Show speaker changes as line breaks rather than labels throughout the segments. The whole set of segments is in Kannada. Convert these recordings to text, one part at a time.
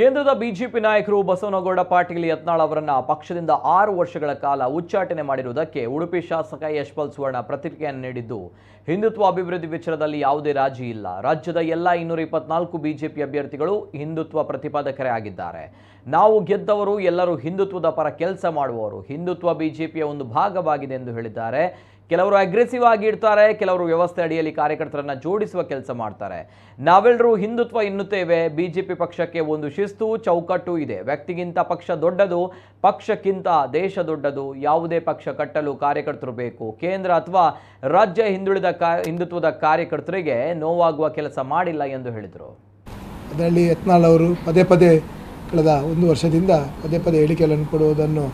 ಕೇಂದ್ರದ ಬಿಜೆಪಿ ನಾಯಕರು ಬಸವನಗೌಡ ಪಾಟೀಲ್ ಯತ್ನಾಳ್ ಅವರನ್ನ ಪಕ್ಷದಿಂದ ಆರು ವರ್ಷಗಳ ಕಾಲ ಉಚ್ಚಾಟನೆ ಮಾಡಿರುವುದಕ್ಕೆ ಉಡುಪಿ ಶಾಸಕ ಯಶ್ಪಾಲ್ ಸುವರ್ಣ ಪ್ರತಿಕ್ರಿಯೆಯನ್ನು ನೀಡಿದ್ದು, ಹಿಂದುತ್ವ ಅಭಿವೃದ್ಧಿ ವಿಚಾರದಲ್ಲಿ ಯಾವುದೇ ರಾಜಿ ಇಲ್ಲ. ರಾಜ್ಯದ ಎಲ್ಲ ಇನ್ನೂರ ಇಪ್ಪತ್ನಾಲ್ಕು ಬಿಜೆಪಿ ಅಭ್ಯರ್ಥಿಗಳು ಹಿಂದುತ್ವ ಪ್ರತಿಪಾದಕರೇ ಆಗಿದ್ದಾರೆ. ನಾವು ಗೆದ್ದವರು ಎಲ್ಲರೂ ಹಿಂದುತ್ವದ ಪರ ಕೆಲಸ ಮಾಡುವವರು. ಹಿಂದುತ್ವ ಬಿಜೆಪಿಯ ಒಂದು ಭಾಗವಾಗಿದೆ ಎಂದು ಹೇಳಿದ್ದಾರೆ. ಕೆಲವರು ಅಗ್ರೆಸಿವ್ ಆಗಿ ಇಡ್ತಾರೆ, ಕೆಲವರು ವ್ಯವಸ್ಥೆ ಅಡಿಯಲ್ಲಿ ಕಾರ್ಯಕರ್ತರನ್ನ ಜೋಡಿಸುವ ಕೆಲಸ ಮಾಡ್ತಾರೆ. ನಾವೆಲ್ಲರೂ ಹಿಂದುತ್ವ ಎನ್ನುತ್ತೇವೆ. ಬಿಜೆಪಿ ಪಕ್ಷಕ್ಕೆ ಒಂದು ಶಿಸ್ತು, ಚೌಕಟ್ಟು ಇದೆ. ವ್ಯಕ್ತಿಗಿಂತ ಪಕ್ಷ ದೊಡ್ಡದು, ಪಕ್ಷಕ್ಕಿಂತ ದೇಶ ದೊಡ್ಡದು. ಯಾವುದೇ ಪಕ್ಷ ಕಟ್ಟಲು ಕಾರ್ಯಕರ್ತರು ಬೇಕು. ಕೇಂದ್ರ ಅಥವಾ ರಾಜ್ಯ ಹಿಂದುಳಿದ ಹಿಂದುತ್ವದ ಕಾರ್ಯಕರ್ತರಿಗೆ ನೋವಾಗುವ ಕೆಲಸ ಮಾಡಿಲ್ಲ ಎಂದು ಹೇಳಿದರು.
ಅದರಲ್ಲಿ ಯತ್ನಾಳ್ ಅವರು ಪದೇ ಪದೇ ಕಳೆದ ಒಂದು ವರ್ಷದಿಂದ ಪದೇ ಪದೇ ಹೇಳಿಕೆಗಳನ್ನು ಕೊಡುವುದನ್ನು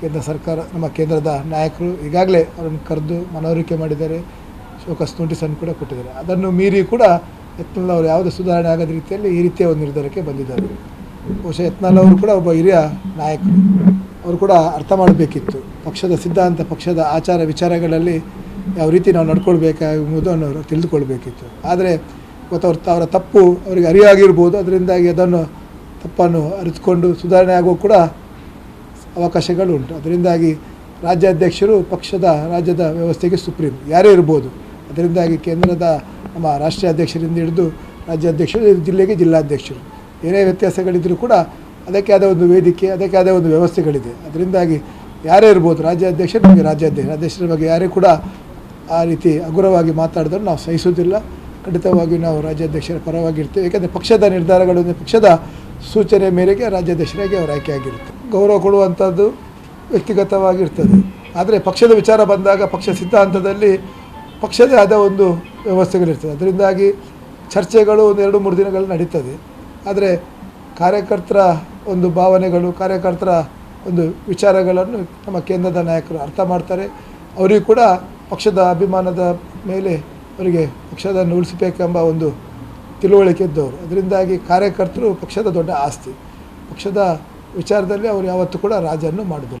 ಕೇಂದ್ರ ಸರ್ಕಾರ, ನಮ್ಮ ಕೇಂದ್ರದ ನಾಯಕರು ಈಗಾಗಲೇ ಅವರನ್ನು ಕರೆದು ಮನವರಿಕೆ ಮಾಡಿದ್ದಾರೆ. ಶೋಕಸ್ ನೋಟಿಸನ್ನು ಕೂಡ ಕೊಟ್ಟಿದ್ದಾರೆ. ಅದನ್ನು ಮೀರಿ ಕೂಡ ಯತ್ನಲ್ ಅವರು ಯಾವುದೇ ಸುಧಾರಣೆ ಆಗದ ರೀತಿಯಲ್ಲಿ ಈ ರೀತಿಯ ಒಂದು ನಿರ್ಧಾರಕ್ಕೆ ಬಂದಿದ್ದಾರೆ. ಬಹುಶಃ ಯತ್ನಲ್ ಅವರು ಕೂಡ ಒಬ್ಬ ಹಿರಿಯ ನಾಯಕರು. ಅವರು ಕೂಡ ಅರ್ಥ ಮಾಡಬೇಕಿತ್ತು. ಪಕ್ಷದ ಸಿದ್ಧಾಂತ, ಪಕ್ಷದ ಆಚಾರ ವಿಚಾರಗಳಲ್ಲಿ ಯಾವ ರೀತಿ ನಾವು ನಡ್ಕೊಳ್ಬೇಕಾಗುವುದನ್ನು ಅವರು ತಿಳಿದುಕೊಳ್ಬೇಕಿತ್ತು. ಆದರೆ ಇವತ್ತು ಅವ್ರ ಅವರ ತಪ್ಪು ಅವರಿಗೆ ಅರಿವಾಗಿರ್ಬೋದು. ಅದರಿಂದಾಗಿ ಅದನ್ನು ತಪ್ಪನ್ನು ಅರಿತುಕೊಂಡು ಸುಧಾರಣೆ ಆಗೋ ಕೂಡ ಅವಕಾಶಗಳು ಉಂಟು ಅದರಿಂದಾಗಿ ರಾಜ್ಯಾಧ್ಯಕ್ಷರು ಪಕ್ಷದ, ರಾಜ್ಯದ ವ್ಯವಸ್ಥೆಗೆ ಸುಪ್ರೀಂ. ಯಾರೇ ಇರ್ಬೋದು. ಅದರಿಂದಾಗಿ ಕೇಂದ್ರದ ನಮ್ಮ ರಾಷ್ಟ್ರೀಯ ಅಧ್ಯಕ್ಷರಿಂದ ಹಿಡಿದು ರಾಜ್ಯಾಧ್ಯಕ್ಷರು ಜಿಲ್ಲೆಗೆ ಜಿಲ್ಲಾಧ್ಯಕ್ಷರು. ಏನೇ ವ್ಯತ್ಯಾಸಗಳಿದ್ದರೂ ಕೂಡ ಅದಕ್ಕೆ ಆದ ಒಂದು ವೇದಿಕೆ, ಅದಕ್ಕೆ ಆದ ಒಂದು ವ್ಯವಸ್ಥೆಗಳಿದೆ. ಅದರಿಂದಾಗಿ ಯಾರೇ ಇರ್ಬೋದು, ರಾಜ್ಯಾಧ್ಯಕ್ಷರು ನಮಗೆ ರಾಜ್ಯಾಧ್ಯಕ್ಷ ಅಧ್ಯಕ್ಷರ ಬಗ್ಗೆ ಯಾರೇ ಕೂಡ ಆ ರೀತಿ ಹಗುರವಾಗಿ ಮಾತಾಡಿದ್ರು ನಾವು ಸಹಿಸೋದಿಲ್ಲ ಖಂಡಿತವಾಗಿ ನಾವು ರಾಜ್ಯಾಧ್ಯಕ್ಷರ ಪರವಾಗಿರ್ತೇವೆ. ಏಕೆಂದರೆ ಪಕ್ಷದ ನಿರ್ಧಾರಗಳು ಪಕ್ಷದ ಸೂಚನೆ ಮೇರೆಗೆ ರಾಜ್ಯಾಧ್ಯಕ್ಷರಾಗಿ ಅವರು ಆಯ್ಕೆಯಾಗಿರುತ್ತೆ ಗೌರವ ಕೊಡುವಂಥದ್ದು ವ್ಯಕ್ತಿಗತವಾಗಿರ್ತದೆ. ಆದರೆ ಪಕ್ಷದ ವಿಚಾರ ಬಂದಾಗ ಪಕ್ಷ ಸಿದ್ಧಾಂತದಲ್ಲಿ ಪಕ್ಷದೇ ಆದ ಒಂದು ವ್ಯವಸ್ಥೆಗಳಿರ್ತದೆ. ಅದರಿಂದಾಗಿ ಚರ್ಚೆಗಳು ಒಂದು ಎರಡು ಮೂರು ದಿನಗಳು ನಡೀತದೆ. ಆದರೆ ಕಾರ್ಯಕರ್ತರ ಒಂದು ಭಾವನೆಗಳು, ಕಾರ್ಯಕರ್ತರ ಒಂದು ವಿಚಾರಗಳನ್ನು ನಮ್ಮ ಕೇಂದ್ರದ ನಾಯಕರು ಅರ್ಥ ಮಾಡ್ತಾರೆ. ಅವರಿಗೂ ಕೂಡ ಪಕ್ಷದ ಅಭಿಮಾನದ ಮೇಲೆ ಅವರಿಗೆ ಪಕ್ಷದನ್ನು ಉಳಿಸಬೇಕೆಂಬ ಒಂದು ತಿಳುವಳಿಕೆ ಇದ್ದವರು. ಅದರಿಂದಾಗಿ ಕಾರ್ಯಕರ್ತರು ಪಕ್ಷದ ದೊಡ್ಡ ಆಸ್ತಿ. ಪಕ್ಷದ ವಿಚಾರದಲ್ಲಿ ಅವರು ಯಾವತ್ತೂ ಕೂಡ ರಾಜನ್ನು ಮಾಡೋದಿಲ್ಲ.